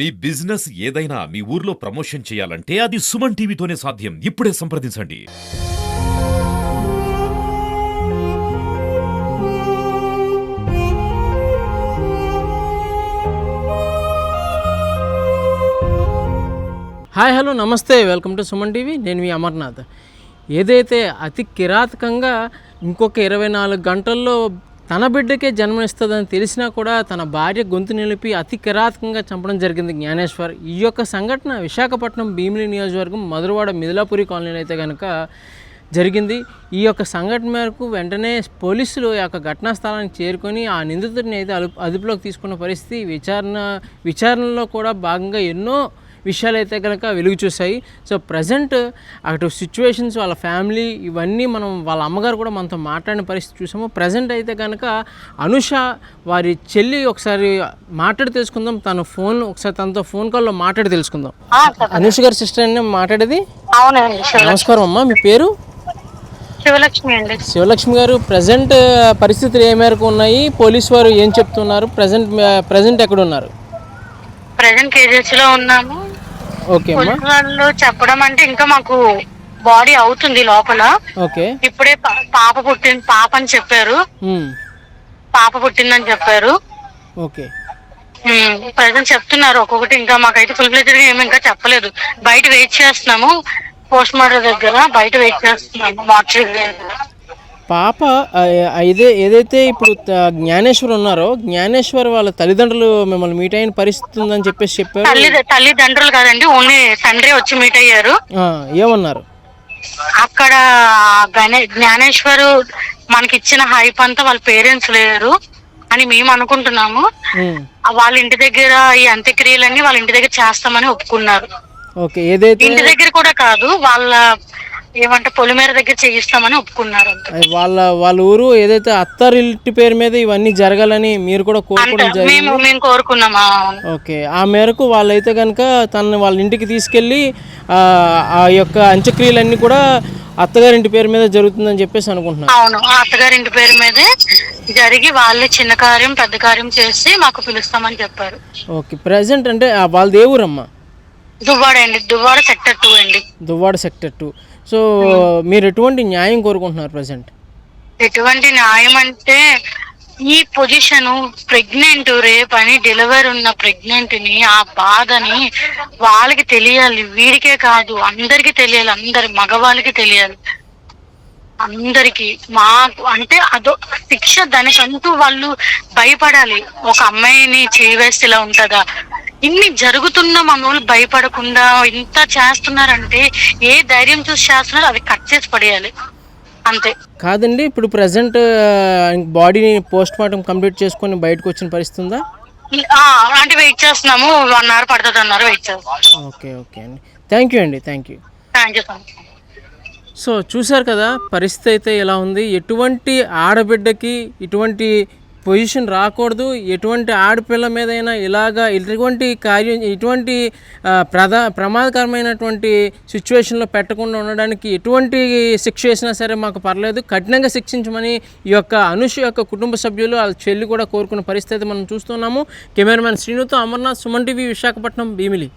మీ business ఏదైనా మీ ఊర్లో promotion చేయాలంటే అది సుమన్ టీవీతోనే సాధ్యం. ఇప్పుడే సంప్రదించండి. హాయ్ హలో నమస్తే. Welcome to Suman TV. నేను మీ అమర్నాథ్. ఏదైతే అతి కిరాతకంగా ఇంకొక ఇరవై నాలుగు గంటల్లో తన బిడ్డకే జన్మనిస్తుందని తెలిసినా కూడా తన భార్య గొంతు నిలిపి అతి కిరాతకంగా చంపడం జరిగింది జ్ఞానేశ్వర్. ఈ యొక్క సంఘటన విశాఖపట్నం భీమిలి నియోజకవర్గం మధురవాడ మిదిలాపురి కాలనీలో అయితే కనుక జరిగింది. ఈ యొక్క సంఘటన మేరకు వెంటనే పోలీసులు ఈ యొక్క ఘటనా స్థలానికి చేరుకొని ఆ నిందితుడిని అయితే అదుపులోకి తీసుకున్న పరిస్థితి విచారణ విచారణలో కూడా భాగంగా ఎన్నో విషయాలు అయితే కనుక వెలుగు చూశాయి. సో ప్రజెంట్ అటు సిచ్యువేషన్స్ వాళ్ళ ఫ్యామిలీ ఇవన్నీ మనం వాళ్ళ అమ్మగారు కూడా మనతో మాట్లాడిన పరిస్థితి చూసాము. ప్రజెంట్ అయితే కనుక అనుష వారి చెల్లి ఒకసారి మాట్లాడి తెలుసుకుందాం. తన ఫోన్ ఒకసారి తనతో ఫోన్ కాల్లో మాట్లాడి తెలుసుకుందాం. అనుష గారి సిస్టర్ అండి మాట్లాడేది? నమస్కారం అమ్మా మీ పేరు? శివలక్ష్మి అండి. శివలక్ష్మి గారు ప్రజెంట్ పరిస్థితులు ఏ మేరకు ఉన్నాయి? పోలీస్ వారు ఏం చెప్తున్నారు? ప్రజెంట్ ప్రజెంట్ ఎక్కడ ఉన్నారు? ప్రజెంట్ కేజెస్లో ఉన్నాము. ఓకే వాళ్ళు చెప్పడం అంటే ఇంకా మాకు బాడీ అవుతుంది లోపల. ఓకే. ఇప్పుడే పా- పాప పుట్టింది పాప అని చెప్పారు. ఉమ్, పాప పుట్టిందని చెప్పారు. ఓకే. ప్రజెంట్ చెప్తున్నారు ఒక్కొక్కటి ఇంకా మాకైతే ఫుల్ ఫ్లెజ్డ్గా ఏమి ఇంకా చెప్పలేదు. బయట వెయిట్ చేస్తున్నాము పోస్ట్ మార్టం దగ్గర బయట వెయిట్ చేస్తున్నాము మార్చి పాప ఇదే ఏదైతే ఇప్పుడు జ్ఞానేశ్వర్ ఉన్నారో జ్ఞానేశ్వర్ వాళ్ళ తల్లిదండ్రులు మిమ్మల్ని మీట్ అయిన పరిస్థితి ఉందని చెప్పేసి చెప్పారు. తల్లి తల్లిదండ్రులు కాదండి ఓన్లీ తండ్రి వచ్చి మీట్ అయ్యారు. ఏమన్నారు? అక్కడ జ్ఞానేశ్వరు మనకి ఇచ్చిన హైప్ అంతా వాళ్ళ పేరెంట్స్ లేరు అని మేము అనుకుంటున్నాము. వాళ్ళ ఇంటి దగ్గర ఈ అంత్యక్రియలన్నీ వాళ్ళ ఇంటి దగ్గర చేస్తామని ఒప్పుకున్నారు. ఓకే ఏదైతే ఇంటి దగ్గర కూడా కాదు వాళ్ళ ఏమంటే పొలిమేర దగ్గర చేయిస్తామని ఒప్పుకున్నారు వాళ్ళ వాళ్ళ ఊరు ఏదైతే అత్తారింటి పేరు మీద ఇవన్నీ జరగాలని మీరు కూడా కోరుకోవడం జరిగింది? మేము మేము కోరుకున్నాము? ఓకే. ఆ మేరకు వాళ్ళైతే కనుక తనని వాళ్ళ ఇంటికి తీసుకెళ్ళి ఆ, యొక్క అంత్యక్రియలన్నీ కూడా అత్తగారింటి పేరు మీద జరుగుతుందని చెప్పేసి అనుకుంటున్నాను. అవును. ఆ అత్తగారి ఇంటి పేరు మీదే జరిగి వాళ్ళే చిన్న కార్యం పెద్ద కార్యం చేసి మాకు పిలుస్తామని చెప్పారు. ఓకే. ప్రజెంట్ అంటే ఏ ఊరమ్మా దువ్వాడ అండి. దువ్వాడ సెక్టర్ టూ అండి. Duvvada sector two. సో మీరు ఎటువంటి న్యాయం కోరుకుంటున్నారు ప్రజెంట్ ఎటువంటి న్యాయం అంటే ఈ పొజిషన్ ప్రెగ్నెంట్ రేప్ అని డెలివరీ ఉన్న ప్రెగ్నెంట్ని ఆ బాధని వాళ్ళకి తెలియాలి. వీడికే కాదు అందరికి తెలియాలి. అందరి మగవాళ్ళకి తెలియాలి. అందరికి. మాకు అంటే అదో శిక్ష దానికంటూ వాళ్ళు భయపడాలి. ఒక అమ్మాయిని చేవేస్తేలా ఉంటుందా? ఇన్ని జరుగుతున్న మన వాళ్ళు భయపడకుండా ఇంత చేస్తున్నారంటే ఏ ధైర్యం చూసి చేస్తున్నారో అది కట్ చేసి పడేయాలి. అంతే. కాదండి ఇప్పుడు ప్రజెంట్ బాడీని పోస్ట్ మార్టం కంప్లీట్ చేసుకొని బయటకు వచ్చిన పరిస్థితి ఉందా? అంటే వెయిట్ చేస్తున్నాము. వన్ అవర్ పడుతుంది అన్నారు వెయిట్ చేస్తాం ఓకే ఓకే అండి. థ్యాంక్ యూ అండి thank you thank you so much so చూశారు కదా పరిస్థితి అయితే ఎలా ఉంది? ఎటువంటి ఆడబిడ్డకి ఇటువంటి పొజిషన్ రాకూడదు. ఎటువంటి ఆడపిల్ల మీదైనా ఇలాగా ఇటువంటి కార్యం ఇటువంటి ప్రధా ప్రమాదకరమైనటువంటి సిచ్యువేషన్లో పెట్టకుండా ఉండడానికి ఎటువంటి శిక్ష వేసినా సరే మాకు పర్లేదు. కఠినంగా శిక్షించమని ఈ యొక్క అనుష యొక్క కుటుంబ సభ్యులు వాళ్ళ చెల్లి కూడా కోరుకున్న పరిస్థితి మనం చూస్తున్నాము. కెమెరామెన్ శ్రీనుతో అమర్నాథ్ సుమన్ టీవీ విశాఖపట్నం భీమిలి.